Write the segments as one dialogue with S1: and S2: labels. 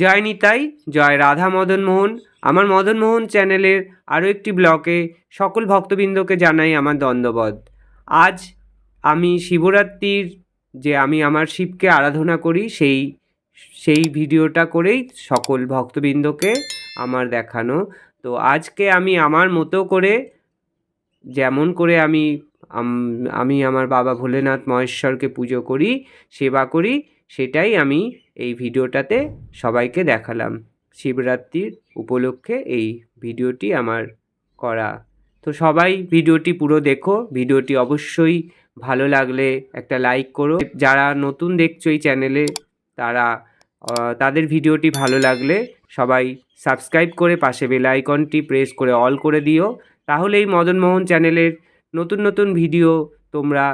S1: জয় নিতাই, জয় রাধা মদন মোহন। আমার মদন মোহন চ্যানেলের আরও একটি ব্লকে সকল ভক্তবৃন্দকে জানাই আমার দ্বন্দ্ববধ। আজ আমি শিবরাত্রির যে আমি আমার শিবকে আরাধনা করি, সেই সেই ভিডিওটা করেই সকল ভক্তবৃন্দকে আমার দেখানো। তো আজকে আমি আমার মতো করে, যেমন করে আমি আমি আমার বাবা ভোলেনাথ মহেশ্বরকে পুজো করি, সেবা করি, সেটাই আমি এই ভিডিওটাতে সবাইকে দেখালাম। শিবরাত্রির উপলক্ষে এই ভিডিওটি আমার করা। তো সবাই ভিডিওটি পুরো দেখো। ভিডিওটি অবশ্যই ভালো লাগলে একটা লাইক করো। যারা নতুন দেখছ এই চ্যানেলে, তারা তাদের ভিডিওটি ভালো লাগলে সবাই সাবস্ক্রাইব করে পাশে বেল আইকনটি প্রেস করে অল করে দিও। তাহলে তাহলেই মদনমোহন চ্যানেলের নতুন নতুন ভিডিও তোমরা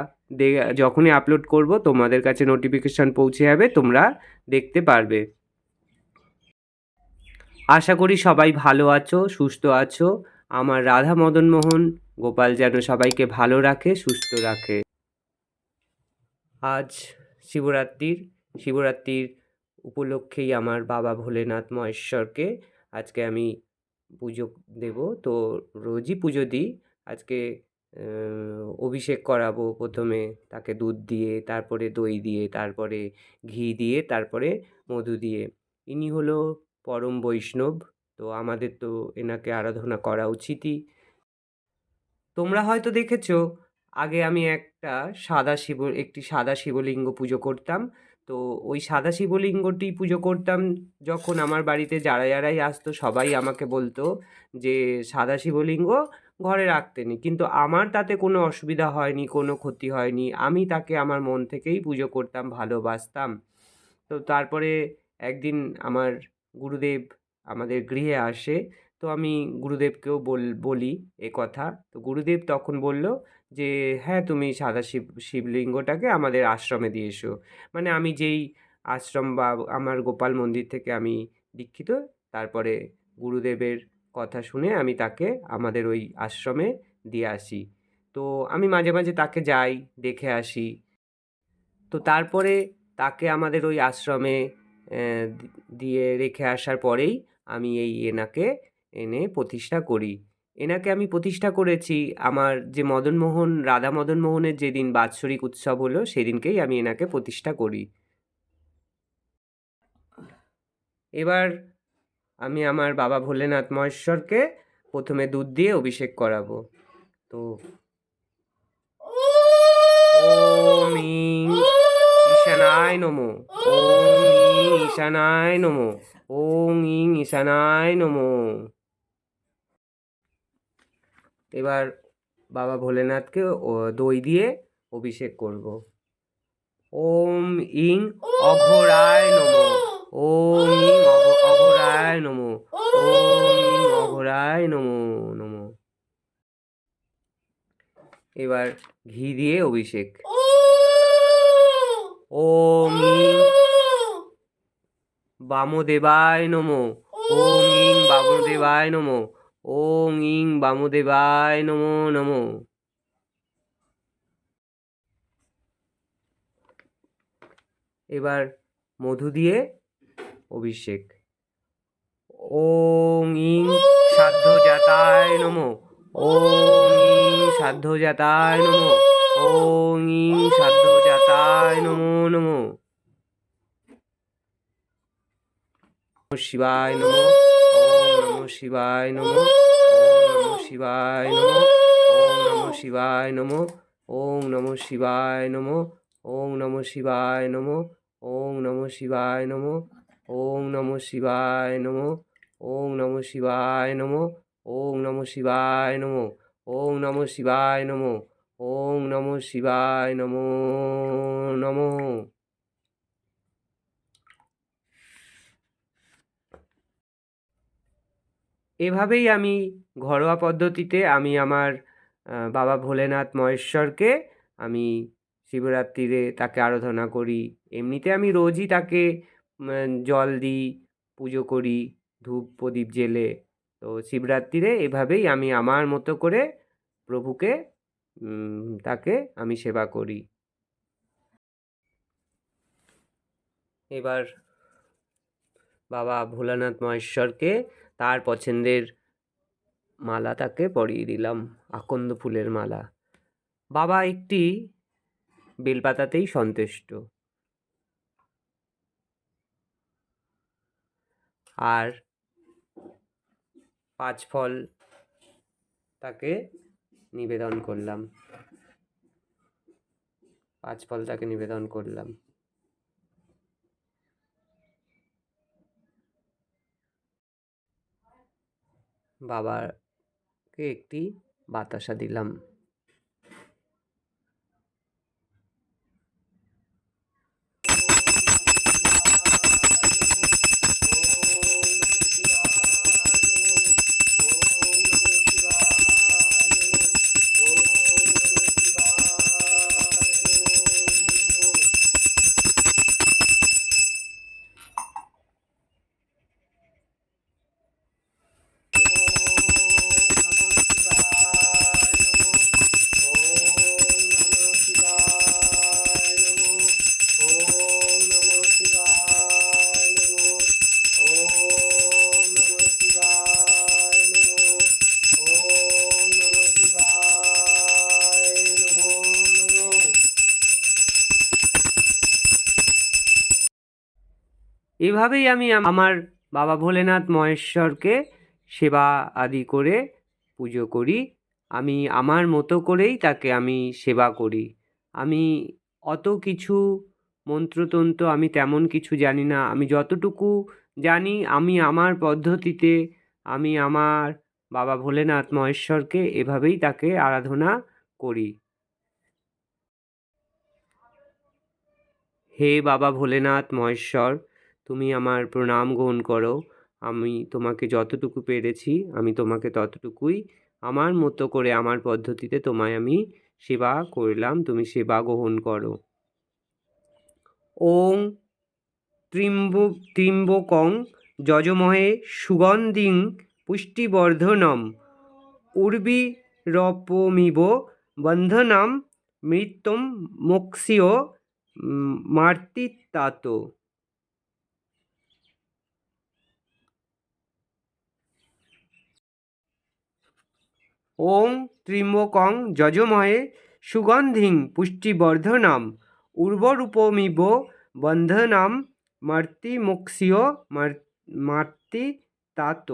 S1: যখনই আপলোড করব, তোমাদের কাছে নোটিফিকেশান পৌঁছে যাবে, তোমরা দেখতে পারবে। আশা করি সবাই ভালো আছো, সুস্থ আছো। আমার রাধা মদন মোহন, গোপাল যেন সবাইকে ভালো রাখে, সুস্থ রাখে। আজ শিবরাত্রির শিবরাত্রির উপলক্ষেই আমার বাবা ভোলেনাথ মহেশ্বরকে আজকে আমি পুজো দেব। তো রোজই পুজো দিই। আজকে অভিষেক করাবো প্রথমে, তাকে দুধ দিয়ে, তারপরে দই দিয়ে, তারপরে ঘি দিয়ে, তারপরে মধু দিয়ে। ইনি হলো পরম বৈষ্ণব, তো আমাদের তো এনাকে আরাধনা করা উচিতই। তোমরা হয়তো দেখেছ, আগে আমি একটা সাদা শিব, একটি সাদা শিবলিঙ্গ পুজো করতাম। তো ওই সাদা শিবলিঙ্গটি পুজো করতাম যখন আমার বাড়িতে যারা যারাই আসতো সবাই আমাকে বলতো যে, সাদা শিবলিঙ্গ ঘরে রাখতে নেই। কিন্তু আমার তাতে কোনো অসুবিধা হয়নি, কোনো ক্ষতি হয়নি। আমি তাকে আমার মন থেকেই পুজো করতাম, ভালোবাসতাম। তো তারপরে একদিন আমার গুরুদেব আমাদের গৃহে আসে। তো আমি গুরুদেবকেও বল, বলি এ কথা। তো গুরুদেব তখন বলল যে হ্যাঁ তুমি সাদা শিব, শিবলিঙ্গটাকে আমাদের আশ্রমে দিয়ে এসো। মানে আমি যেই আশ্রম বা আমার গোপাল মন্দির থেকে আমি দীক্ষিত, তারপরে গুরুদেবের কথা শুনে আমি তাকে আমাদের ওই আশ্রমে দিয়ে আসি। তো আমি মাঝে মাঝে তাকে যাই, দেখে আসি। তো তারপরে তাকে আমাদের ওই আশ্রমে দিয়ে রেখে আসার পরেই আমি এই এনাকে এনে প্রতিষ্ঠা করি। এনাকে আমি প্রতিষ্ঠা করেছি আমার যে মদনমোহন, রাধা মদনমোহনের যেদিন বাৎসরিক উৎসব হলো, সেদিনকেই আমি এনাকে প্রতিষ্ঠা করি। এবার আমি আমার বাবা ভোলেনাথ মহেশ্বরকে প্রথমে দুধ দিয়ে অভিষেক করাবো। তো ওম ঈশানায় নমো। ওম ঈশানায় নমো। ওম ইং ঈশানায় নমো। এবার বাবা ভোলেনাথকে দই দিয়ে অভিষেক করব। ওম ইং অঘোরায় নমো। ওম ইং অঘোরায় নমো। ওম নমো নমো। এবার ঘি দিয়ে অভিষেক। ওম বামদেবায় নমো। ওম ইং বামদেবায় নমো। ওম ইং বামদেবায় নমো নমো। এবার মধু দিয়ে অভিষেক। ওম ইং সাধ্য জাতায় নমো। ওম ইং সাধ্য জাতায় নমো। ওম ইং সাধ্য জাতায় নমো নমো। নমঃ শিবায় নমো। ওম নমঃ শিবায় নমো। ওম নমঃ শিবায় নমো। ওম নমঃ শিবায় নমো। ওম নমঃ শিবায় নমো। ওম নমঃ শিবায় নমো। ওম নমঃ শিবায় নমো। ওম নমঃ শিবায় নমো, ওম নমঃ শিবায় নমো, ওম নমঃ শিবায় নমো, ওম নমঃ শিবায় নমো নমো। এভাবেই আমি ঘরোয়া পদ্ধতিতে আমি আমার বাবা ভোলেনাথ মহেশ্বরকে আমি শিবরাত্রিরে তাকে আরাধনা করি। এমনিতে আমি রোজই তাকে জল দিই, পুজো করি। ধূপ প্রদীপ জেলে তো শিবরাত্রিরে এভাবেই আমি আমার মতো করে প্রভুকে তাকে আমি সেবা করি। এবার বাবা ভোলানাথ মহেশ্বরকে তার পছন্দের মালা তাকে পরিয়ে দিলাম, আকন্দ ফুলের মালা। বাবা একটি বেলপাতাতেই সন্তুষ্ট। আর পাঁচ ফল তাকে নিবেদন করলাম। পাঁচ ফল তাকে নিবেদন করলাম। বাবাকে একটি বাতাসা দিলাম। এভাবেই আমি আমার বাবা ভোলেনাথ মহেশ্বরকে সেবা আদি করে পুজো করি। আমি আমার মতো করেই তাকে আমি সেবা করি। আমি অত কিছু মন্ত্রতন্ত্র আমি তেমন কিছু জানি না। আমি যতটুকু জানি, আমি আমার পদ্ধতিতে আমি আমার বাবা ভোলেনাথ মহেশ্বরকে এভাবেই তাকে আরাধনা করি। হে বাবা ভোলেনাথ মহেশ্বর তুমি আমার প্রণাম গ্রহণ করো। আমি তোমাকে যতটুকু পেরেছি, আমি তোমাকে ততটুকুই আমার মতো করে, আমার পদ্ধতিতে তোমায় আমি সেবা করলাম, তুমি সেবা গ্রহণ করো। ওং ত্রিম্ব, ত্রিম্বকং যজমহে সুগন্ধিং পুষ্টিবর্ধনম উর্বিরপমিব বন্ধনাম মৃত্যুম মোক্ষিয় মার্তিতাত। ওং ত্রিম্বকং যজময়ে সুগন্ধিং পুষ্টিবর্ধনাম উর্বরূপমিব বন্ধনাম মর্তিমোক্ষীয় মার্তি তাত